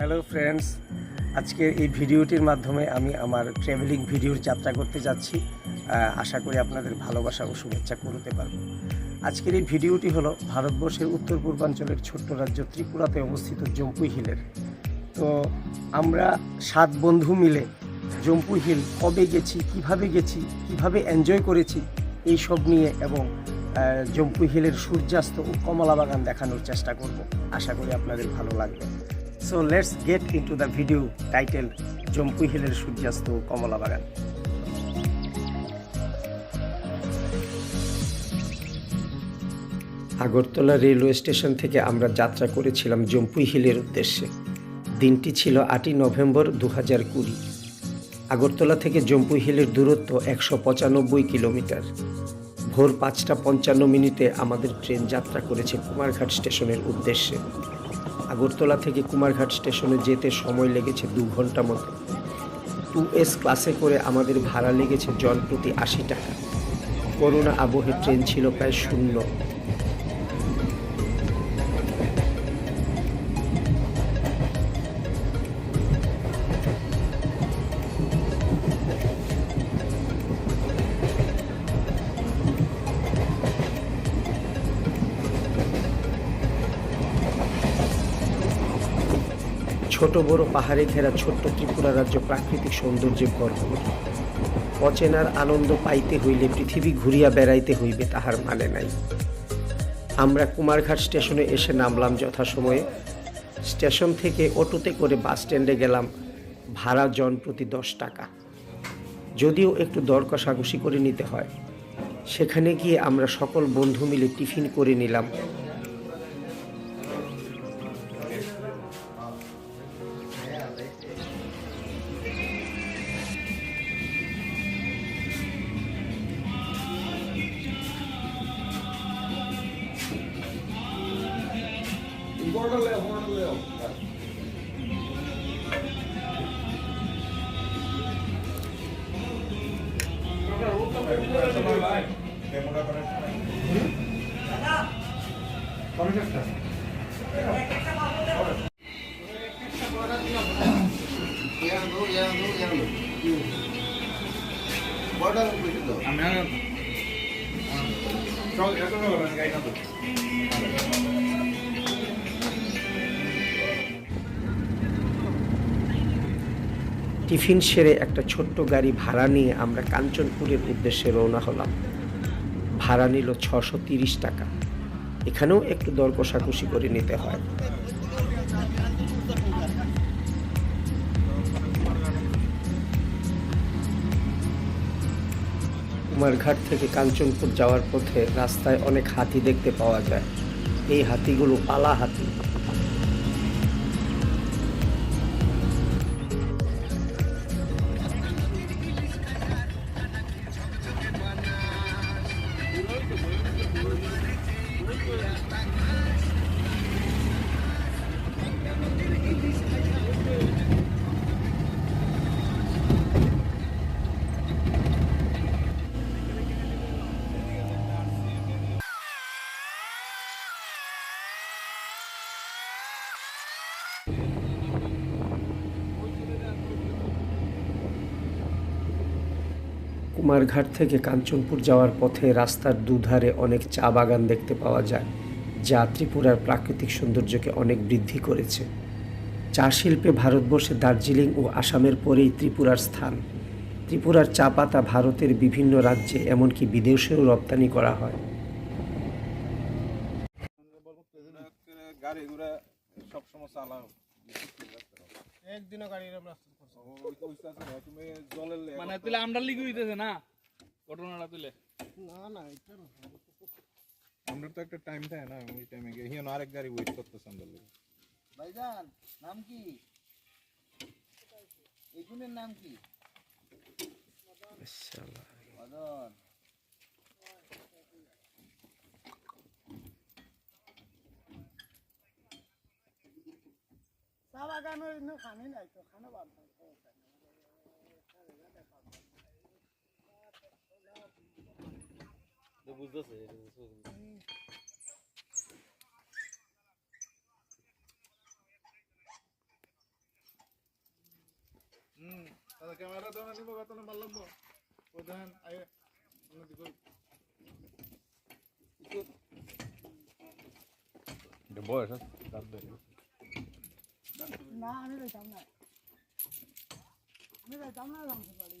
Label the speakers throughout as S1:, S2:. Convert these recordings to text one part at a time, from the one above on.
S1: Hello friends আজকের এই ভিডিওটির মাধ্যমে আমি আমার ট্রাভেলিং ভিডিওর যাত্রা করতে যাচ্ছি। আশা করি আপনাদের ভালোবাসা ও শুভেচ্ছা করতে পারব। আজকের এই ভিডিওটি হলো ভারতবর্ষের উত্তর পূর্বাঞ্চলের ছোট্ট রাজ্য ত্রিপুরাতে অবস্থিত জম্পুই হিলের। তো আমরা সাত বন্ধু মিলে জম্পু হিল কবে গেছি, কীভাবে গেছি, কীভাবে এনজয় করেছি, এই সব নিয়ে এবং জম্পু হিলের সূর্যাস্ত ও কমলা বাগান দেখানোর চেষ্টা করব। আশা করি আপনাদের ভালো লাগবে। So let's get into the video title Jampui হিলের সূর্যাস্ত কমলা বাগান আগরতলা রেলওয়ে স্টেশন থেকে আমরা যাত্রা করেছিলাম জম্পুই হিলের উদ্দেশ্যে। দিনটি ছিল আটই নভেম্বর দু হাজার কুড়ি। আগরতলা থেকে জম্পুই হিলের দূরত্ব একশো পঁচানব্বই কিলোমিটার। ভোর পাঁচটা পঞ্চান্ন মিনিটে আমাদের ট্রেন যাত্রা করেছে কুমারঘাট স্টেশনের উদ্দেশ্যে। আগরতলা থেকে কুমারঘাট স্টেশনে যেতে সময় লেগেছে দু ঘণ্টা মতো। টু এস ক্লাসে করে আমাদের ভাড়া লেগেছে জন প্রতি আশি টাকা।
S2: করোনা
S1: আবহে ট্রেন ছিল প্রায় শূন্য। বড় পাহাড়ে ঘেরা ছোট্ট ত্রিপুরা রাজ্য প্রাকৃতিক সৌন্দর্যে ভরপুর। অচেনার আনন্দ পাইতে হইলে পৃথিবী ঘুরিয়া বেড়াইতে হইবে, তাহার মানে নাই। আমরা কুমারঘাট স্টেশনে এসে নামলাম যথাসময়ে। স্টেশন থেকে অটোতে করে বাস স্ট্যান্ডে গেলাম, ভাড়া জন প্রতি দশ টাকা। যদিও একটু দর কষাকষি করে নিতে হয়। সেখানে গিয়ে আমরা সকল বন্ধু মিলে টিফিন করে নিলাম।
S2: Hornellil, Hornellil.
S1: টিফিন সেরে একটা ছোট্ট গাড়ি ভাড়া নিয়ে আমরা কাঞ্চনপুরের উদ্দেশ্যে রওনা হলাম। ভাড়া নিল ছশো তিরিশ টাকা। এখানেও একটু দর কষাকষি করে নিতে হয়। কুমারঘাট থেকে কাঞ্চনপুর যাওয়ার পথে রাস্তায় অনেক হাতি দেখতে পাওয়া যায়। এই হাতিগুলো পালা হাতি। কুমারঘাট থেকে কাঞ্চনপুর যাওয়ার পথে রাস্তার দুধারে অনেক চা বাগান দেখতে পাওয়া যায় যা ত্রিপুরার প্রাকৃতিক সৌন্দর্যকে অনেক বৃদ্ধি করেছে। চা শিল্পে ভারতবর্ষে দার্জিলিং ও আসামের পরেই ত্রিপুরার স্থান। ত্রিপুরার চা পাতা ভারতের বিভিন্ন রাজ্যে এমনকি বিদেশেও রপ্তানি করা হয়।
S2: গাড়ি ঘোড়া সবসময় চালাও
S3: একদিনও গাড়ি
S2: আমরা মানে তুলে আমরা লিখে হইতেছে
S3: না? ঘটনাটা তুলে। না না এটা না।
S2: আমরা তো একটা টাইম থাকে না ওই টাইমে গিয়ে। হিয়ানো আরেক গাড়ি ওয়েট করতেছে আমাদের লেগে।
S4: ভাইজান নাম কি? এগুনের নাম কি? মদন
S3: বাগান ওই খানি নাই তো খানা বাদ
S2: হুম তাহলে ক্যামেরা তো নিব বেতনে অন্যদিকে না
S3: আমি যাইতাম না আমি যাইতাম না জানতে পারি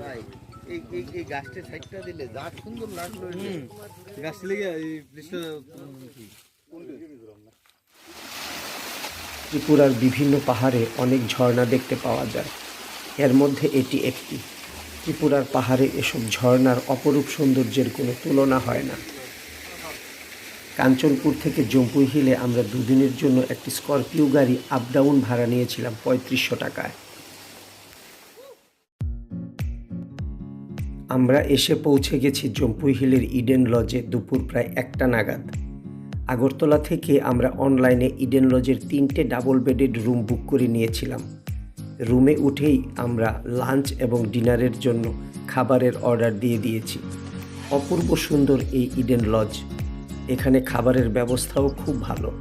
S4: ভাই এই এই এই গাছটা সাইডটা দিলে যা সুন্দর লাগল
S2: গাছটা লেগে এই ব্রিজটা
S1: ত্রিপুরার বিভিন্ন পাহাড়ে অনেক ঝর্ণা দেখতে পাওয়া যায়। এর মধ্যে এটি একটি। ত্রিপুরার পাহাড়ে এসব ঝর্ণার অপরূপ সৌন্দর্যের কোনো তুলনা হয় না। কাঞ্চনপুর থেকে জম্পুই হিলে আমরা দুদিনের জন্য একটি স্করপিও গাড়ি আপ ডাউন ভাড়া নিয়েছিলাম পঁয়ত্রিশশো টাকায়। আমরা এসে পৌঁছে গেছি জম্পুই হিলের ইডেন লজে দুপুর প্রায় একটা নাগাদ। আগরতলা থেকে আমরা অনলাইনে ইডেন লজের তিনটে ডাবল বেডেড রুম বুক করে নিয়েছিলাম। রুমে উঠেই আমরা লাঞ্চ এবং ডিনারের জন্য খাবারের অর্ডার দিয়ে দিয়েছি। অপূর্ব সুন্দর এই ইডেন লজ। এখানে খাবারের ব্যবস্থাও খুব ভালো।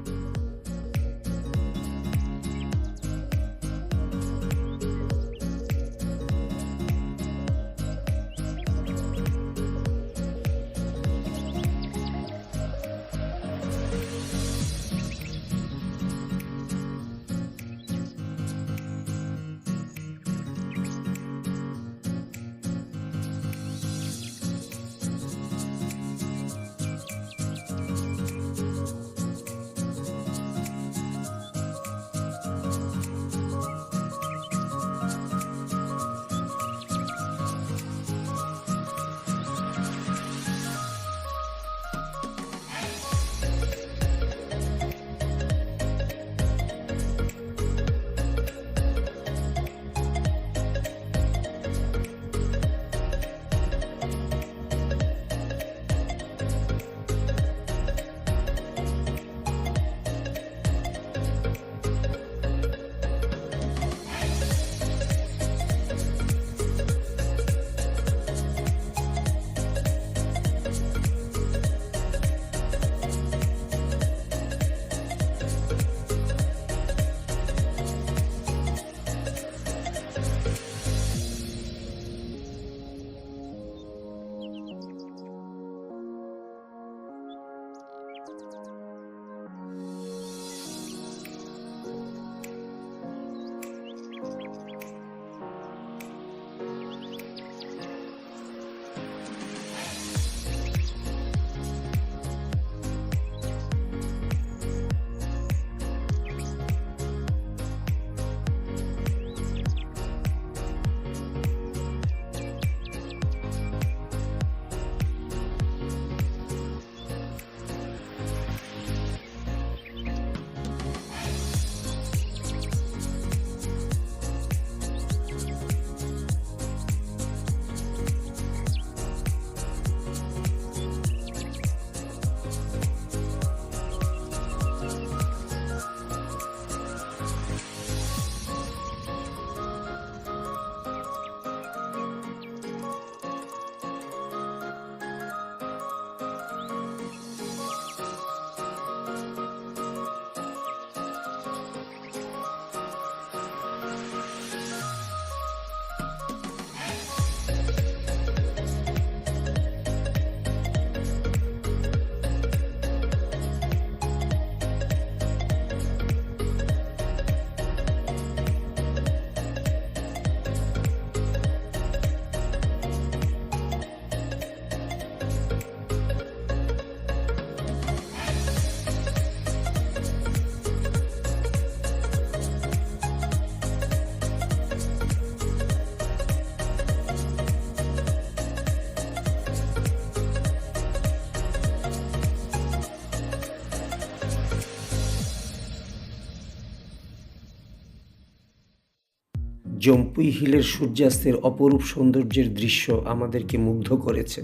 S1: জম্পুই হিলের সূর্যাস্তের অপরূপ সৌন্দর্যের দৃশ্য আমাদেরকে মুগ্ধ করেছে।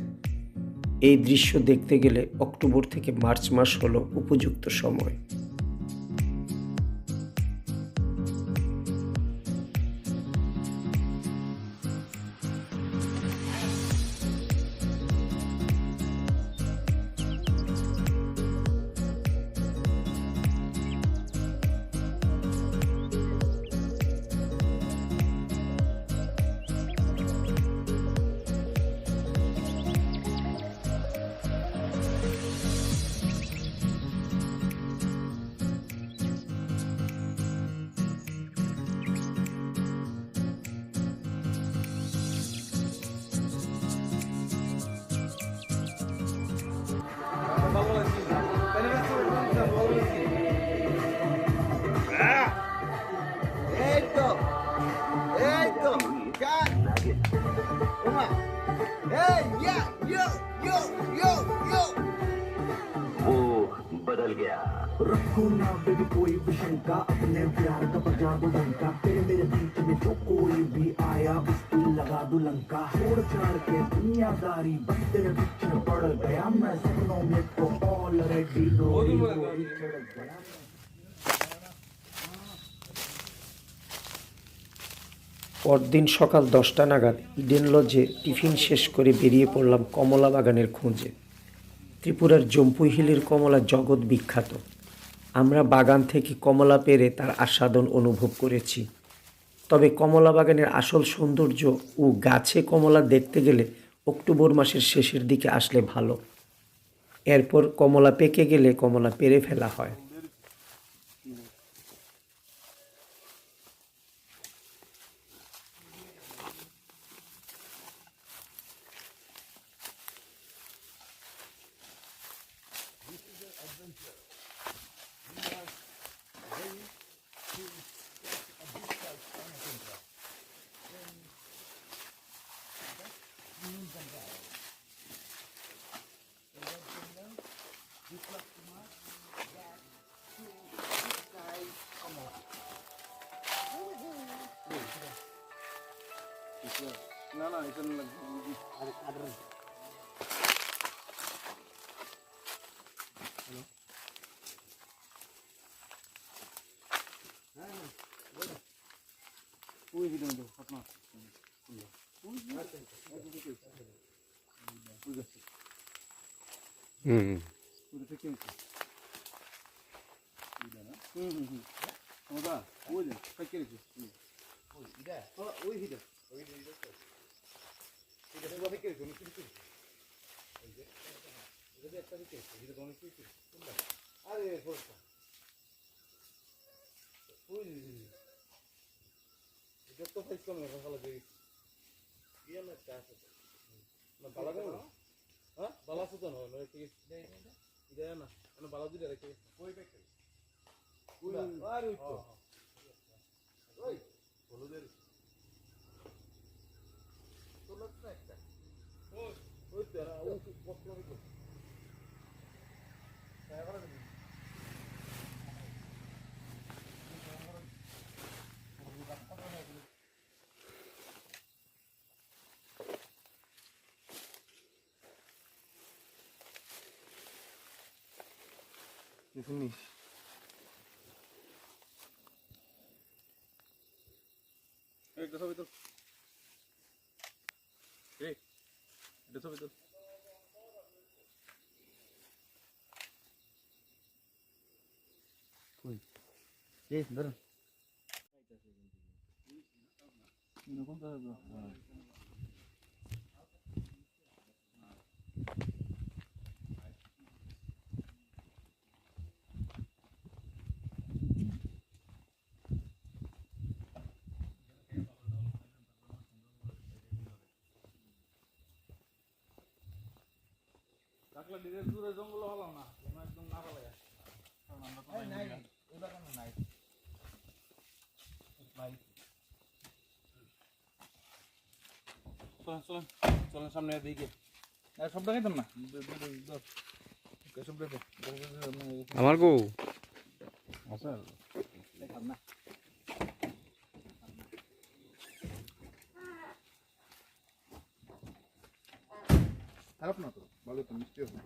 S1: এই দৃশ্য দেখতে গেলে অক্টোবর থেকে মার্চ মাস হলো উপযুক্ত সময়।
S5: रखो ना बेबी कोई भी शंका अपने प्यार का बजा दो डंका तेरे मेरे बीच में जो कोई भी आया उसकी लगा दो लंका छोड़ छाड़ के दुनियादारी बस तेरे पीछे पड़ गया मैं सपनों में तो ऑलरेडी डोरी डोरी चढ़ गया
S1: পরদিন সকাল দশটা নাগাদ ইডেন লজে টিফিন শেষ করে বেরিয়ে পড়লাম কমলা বাগানের খোঁজে ত্রিপুরার জম্পুই হিলের কমলা জগৎ বিখ্যাত আমরা বাগান থেকে কমলা পেরে তার আস্বাদন অনুভব করেছি। তবে কমলা বাগানের আসল সৌন্দর্য ও গাছে কমলা দেখতে গেলে অক্টোবর মাসের শেষের দিকে আসলে ভালো। এরপর কমলা পেকে গেলে কমলা পেরে ফেলা হয়।
S2: না না এটা লাগবে
S6: হ্যাঁ, হ্যাঁ, ওই ভিডিও দেবো আপনার।
S1: হুম।
S6: হুম হুম ওই যে কাকে রেখেছি
S4: ওই ভিডিও
S6: আরে যত সাইজ কম না ভালো দেই ইয়া না চাষ না ভালো কেন হ্যাঁ ভালো আছে তো না কি দেয় না না ভালো দিলে রেখে
S4: কই পেকে
S6: কই আর ওই তো
S4: ওই
S6: হলুদের
S4: Ulaşmayacak. Oy.
S6: Oy der ha. Oy. Bakları gör. Sayılara gidiyor.
S4: 무슨 일이
S2: কাকলা
S3: দিকে দূরে জঙ্গল হলাম না
S4: ভাই।
S6: চলেন চলেন চলেন সামনে দিকে
S2: সব দেখাইতাম না। আমার গো আচ্ছা।
S6: দেখাম না।
S2: খারাপ না তো ভালো তো মিষ্টি হবে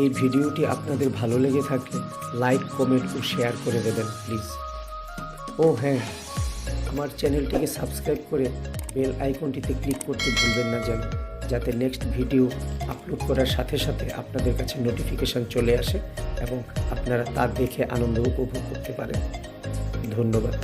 S1: এই ভিডিওটি আপনাদের ভালো লেগে থাকলে লাইক, কমেন্ট ও শেয়ার করে দেবেন, প্লিজ। ও হ্যাঁ আমার চ্যানেলটিকে সাবস্ক্রাইব করে বেল আইকনটিতে ক্লিক করতে ভুলবেন না যেন, যাতে নেক্সট ভিডিও আপলোড করার সাথে সাথে আপনাদের কাছে নোটিফিকেশন চলে আসে এবং আপনারা তা দেখে আনন্দ উপভোগ করতে পারেন। ধন্যবাদ।